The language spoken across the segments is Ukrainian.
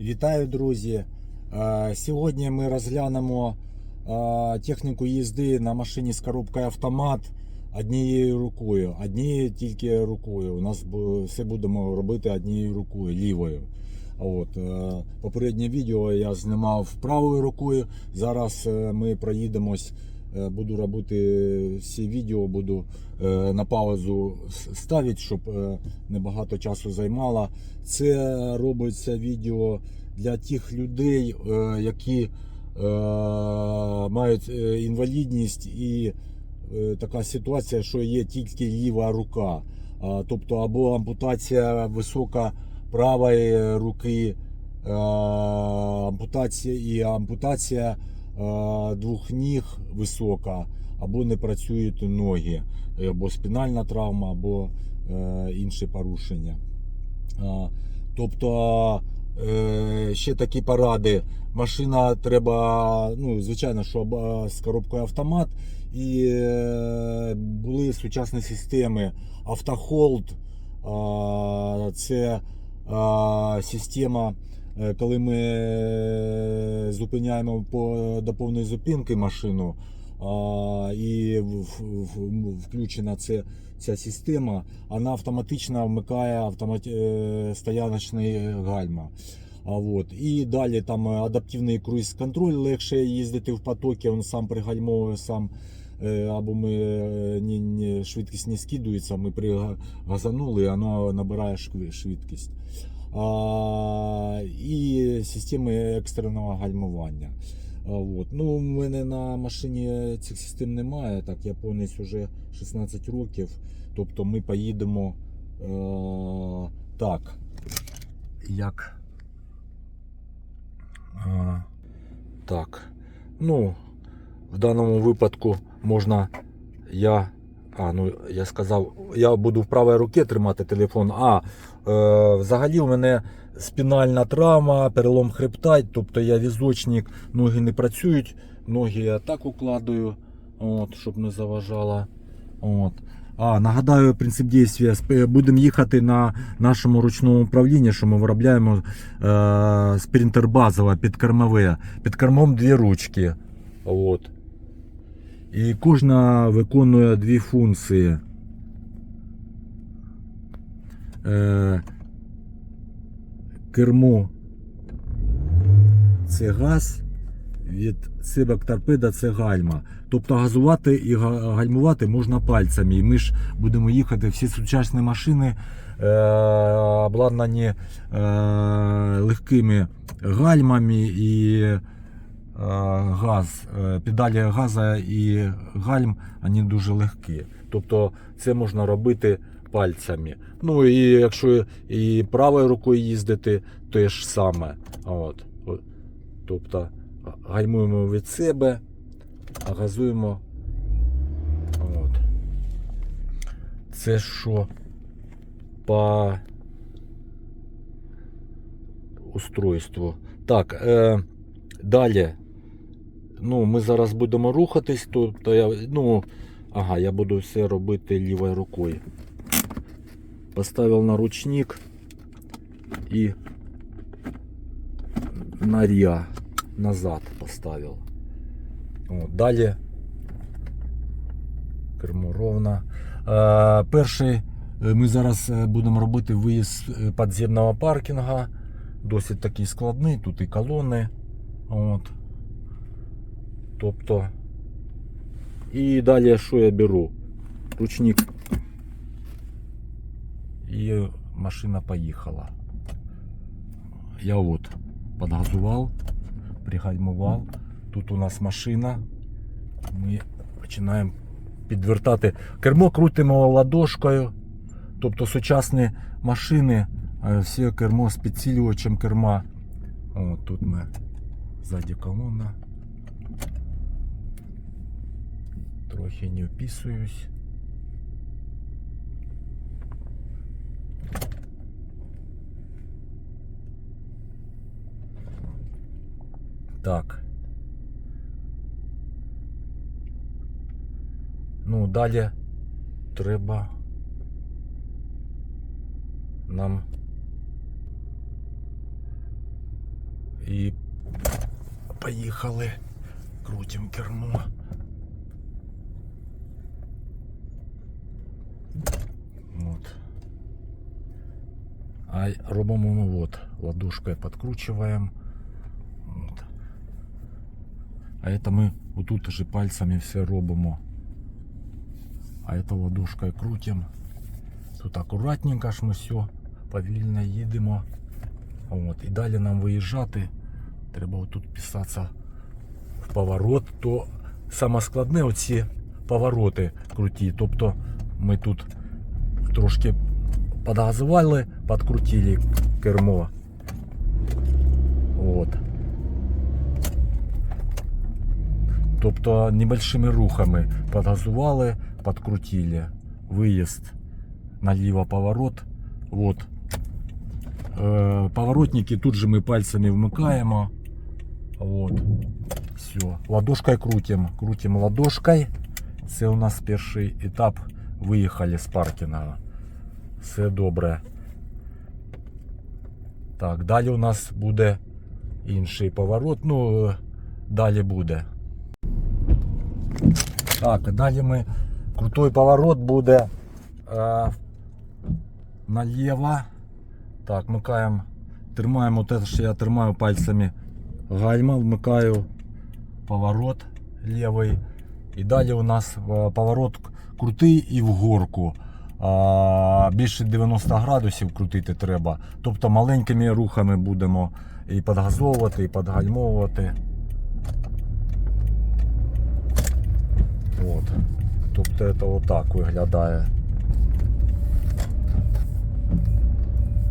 Вітаю, друзі! Е, Сьогодні ми розглянемо е, техніку їзди на машині з коробкою автомат однією рукою. Однією тільки рукою. У нас все будемо робити однією рукою, лівою. От, е, попереднє відео я знімав правою рукою. Зараз ми проїдемось. Е, Буду робити всі відео, буду е, на паузу ставити, щоб е, небагато часу займало. Це робиться відео для тих людей, які мають інвалідність і така ситуація, що є тільки ліва рука. Тобто або ампутація висока правої руки, ампутація і ампутація двох ніг висока, або не працюють ноги, або спінальна травма, або е, інші порушення. Тобто е, ще такі поради. Машина треба, ну, звичайно, щоб е, з коробкою автомат. І е, були сучасні системи Автохолд. Це система, е, коли ми е, зупиняємо по, до повної зупинки машину. а, І включена це, ця система, вона автоматично вмикає автомат... е, стояночний гальма. А вот. І далі там адаптивний круїз-контроль, легше їздити в потокі, він сам пригальмовує сам. е, Або ми е, ні, ні, швидкість не скидується, ми пригазанули, і воно набирає швидкість. А, і системи екстреного гальмування. А, от. Ну, у мене на машині цих систем немає. Так, японець вже 16 років. Тобто ми поїдемо е, так. Як. Е, так. Ну, в даному випадку можна. Я. А, ну я сказав, я буду в правій руці тримати телефон. А е, взагалі у мене спінальна травма, перелом хребта, тобто я візочник, ноги не працюють, ноги я так укладаю, от, щоб не заважало. От. А, нагадаю, принцип дійства. Будемо їхати на нашому ручному управлінні, що ми виробляємо е, спринтер базове, підкормове. Під кермом дві ручки. От. І кожна виконує дві функції. Е, кермо це газ, від сибак торпеда це гальма. Тобто газувати і гальмувати можна пальцями. І ми ж будемо їхати. Всі сучасні машини е, обладнані е, легкими гальмами і газ, е, педалі газа і гальм вони дуже легкі. Тобто це можна робити пальцями. Ну і якщо і правою рукою їздити, то ж саме. От. Тобто гальмуємо від себе, а газуємо. От. Це що по устройству. Так, е, далі. Ну, ми зараз будемо рухатись, тобто я, ну, ага, я буду все робити лівою рукою. Поставив на ручник і на ріа назад поставив. О, далі кермо ровно. Е, перший е, ми зараз е, будемо робити виїзд е, підземного паркінга. Досить такий складний, тут і колони. От. Тобто. І далі що я беру? Ручник. І машина поїхала. Я от подгазував, пригальмував. Тут у нас машина. Ми починаємо підвертати. Кермо крутимо ладошкою. Тобто сучасні машини, е, всі кермо з підсилювачем керма. О, тут ми ззаді колона. Трохи не вписуюсь. Так. Ну, далі треба нам І поїхали. Крутим кермо. А й робимо ми от. Ладошкою підкручуємо. От. А это ми отут уже пальцами все робимо. А это ладошкою крутим. Тут акуратненько ж ми все повільно їдемо. От. І далі нам виїжджати. Треба отут писатися в поворот. То саме складне оці повороти круті. Тобто ми тут трошки подгазували, подкрутили кермо. От. Тобто небольшими рухами подгазували, подкрутили. Виїзд наліво поворот. Вот. Е, поворотники тут же ми пальцами вмикаємо. Вот. Все. Ладошкой крутим. Крутим ладошкой. Це у нас перший етап. Виїхали з паркінга. Все добре. Так, далі у нас буде інший поворот. Ну, далі буде. Так, далі ми крутой поворот буде е, наліво. Так, вмикаємо, тримаємо те, що я тримаю пальцями гальма, вмикаю поворот лівий. І далі у нас е, поворот крутий і в горку. А, більше 90 градусів крутити треба. Тобто маленькими рухами будемо і підгазовувати, і підгальмовувати. От. Тобто це отак виглядає.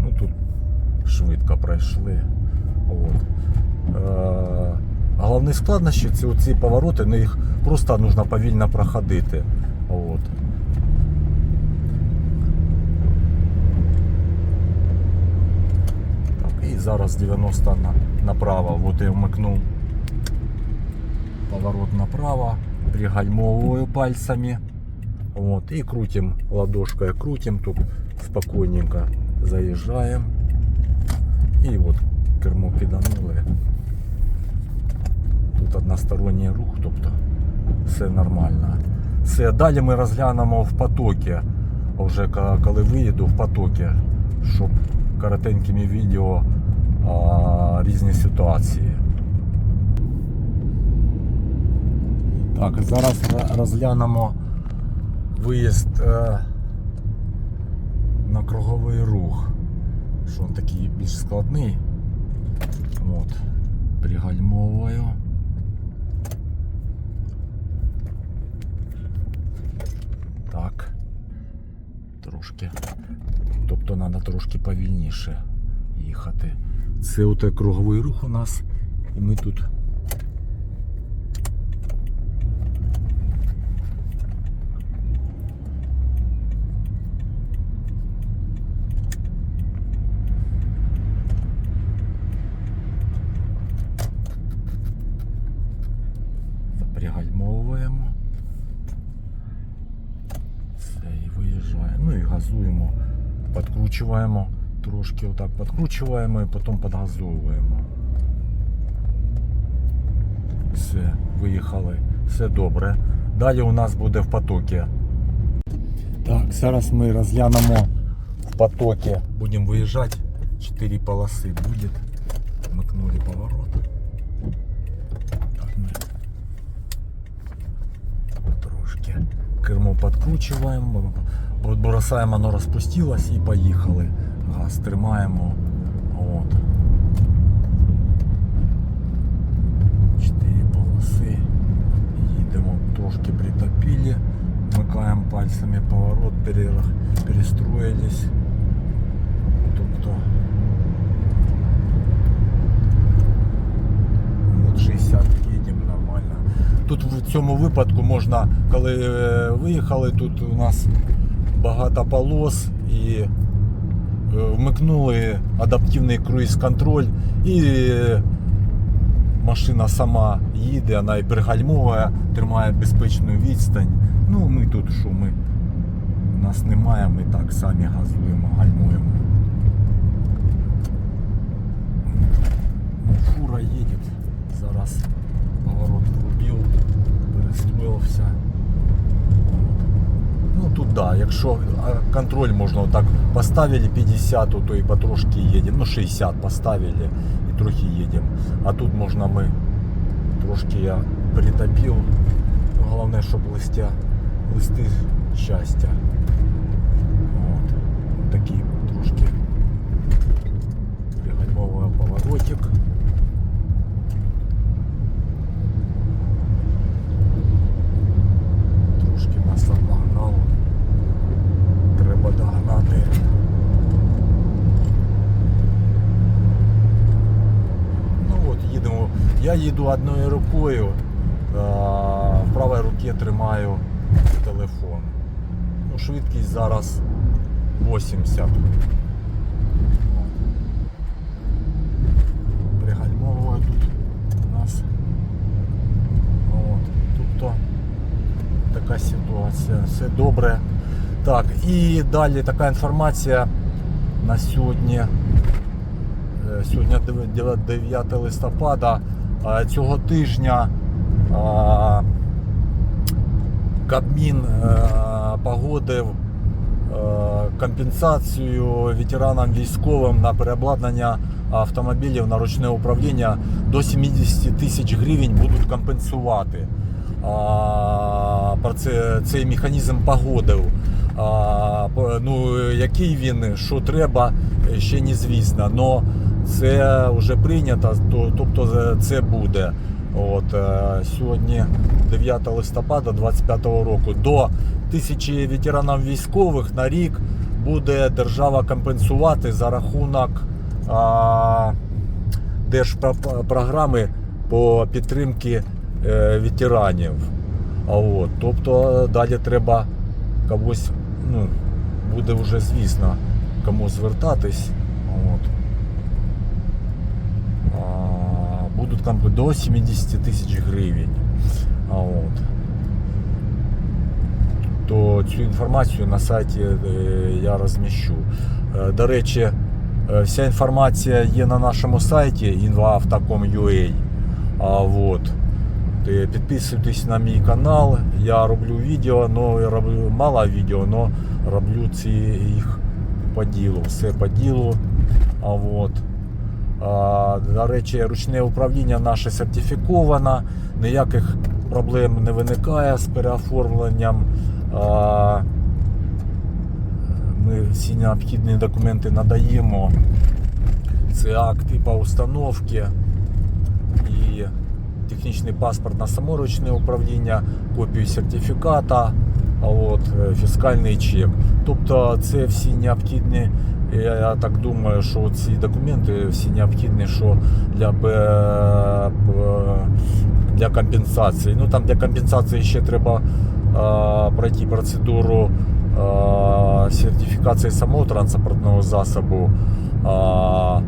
Ну тут швидко пройшли. От. Е, головні складнощі це оці повороти, ну їх просто потрібно повільно проходити. От. Так, і зараз 90 на, направо. От я вмикнув поворот направо, пригальмовываю пальцами. Вот, и крутим ладошкой, крутим, тут спокойненько заезжаем. И вот кермо піданули. Тут односторонній рух, тобто все нормально. Все, далі ми розглянемо в потокі. Вже коли виїду в потокі, щоб коротенькими відео різні ситуації. Так, зараз розглянемо виїзд е, на круговий рух. Що він такий більш складний. От, пригальмовую. Так. Трошки. Тобто треба трошки повільніше їхати. Це оте круговий рух у нас. І ми тут пригальмовуємо. Все, і. Ну і газуємо, підкручуємо, трошки отак підкручуємо і потім підгазовуємо. Все, виїхали, все добре. Далі у нас буде в потокі. Так, зараз ми розглянемо в потокі. Будемо виїжджати. 4 полоси буде. Вмикнули поворот. Так, ми трошки кермо підкручуємо, бросаємо, воно розпустилось і поїхали. Газ тримаємо. От. Чотири полоси. Їдемо трошки притопили. Вмикаємо пальцями поворот, перестроїлись. Тобто От 60 їдемо нормально. Тут в цьому випадку можна, коли е, виїхали, тут у нас багато полос і вмикнули адаптивний круїз-контроль і е, машина сама їде, вона і пригальмовує, тримає безпечну відстань. Ну ми тут що ми? Нас немає, ми так самі газуємо, гальмуємо. Ну, едет. Зараз поворот якщо а, контроль можна отак поставили 50, то і потрошки їдемо. Ну 60 поставили і трохи їдемо. А тут можна ми трошки я притопив. Ну, Головне, щоб листя, листи щастя. От. Такий трошки пригальмовує поворотик. Я їду одною рукою, в правій руці тримаю телефон. Ну, швидкість зараз 80. Пригальмовує тут у нас. От. Тобто така ситуація. Все добре. Так, і далі така інформація на сьогодні. Е, Сьогодні 9 листопада цього тижня Кабмін е, погодив е, компенсацію ветеранам військовим на переобладнання автомобілів на ручне управління до 70 тисяч гривень будуть компенсувати. Про це цей механізм погодив. Ну, який він, що треба, ще незвісно. Но це вже прийнято, тобто це буде. От, е, сьогодні 9 листопада 25 року. До тисячі ветеранів військових на рік буде держава компенсувати за рахунок а, держпрограми по підтримці е, ветеранів. А от, тобто далі треба комусь, ну, буде вже звісно, кому звертатись. От. А, будуть комп- до 70 тисяч гривень. А от. То цю інформацію на сайті е, я розміщу. Е, До речі, е, вся інформація є на нашому сайті invaavtocom.ua. А от. Підписуйтесь на мій канал. Я роблю відео, но я роблю мало відео, но роблю ці їх по ділу. Все по ділу. А от. До речі, ручне управління наше сертифіковано, ніяких проблем не виникає з переоформленням. Ми всі необхідні документи надаємо. Це акти по установці і технічний паспорт на саморучне управління, копію сертифіката, от, е, фіскальний чек. Тобто це всі необхідні, я, я так думаю, що ці документи всі необхідні, що для, для компенсації. Ну там для компенсації ще треба е, пройти процедуру е, сертифікації самого транспортного засобу. Е,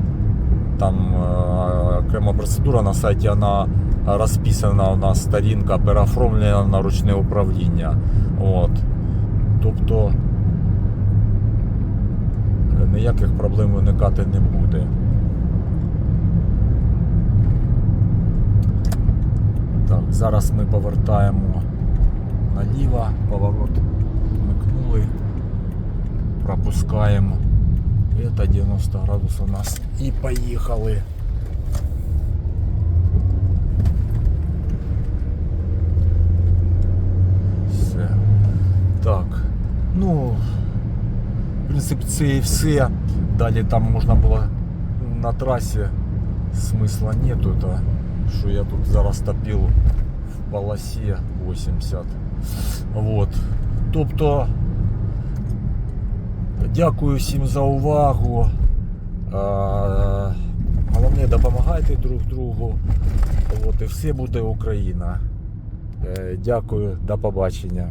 там е, окрема процедура на сайті, вона розписана у нас сторінка, переоформлена на ручне управління. От. Тобто е, ніяких проблем виникати не буде. Так, зараз ми повертаємо наліво, поворот вмикнули, пропускаємо. Это 90 градусов у нас. І поїхали. Все. Так. Ну, в і все. Далі там можна було на трасі смисла нету, то що я тут зараз топив в полосі 80. Вот. Тобто Дякую всім за увагу. Головне, допомагайте друг другу. От, і все буде Україна. Е, Дякую, до побачення.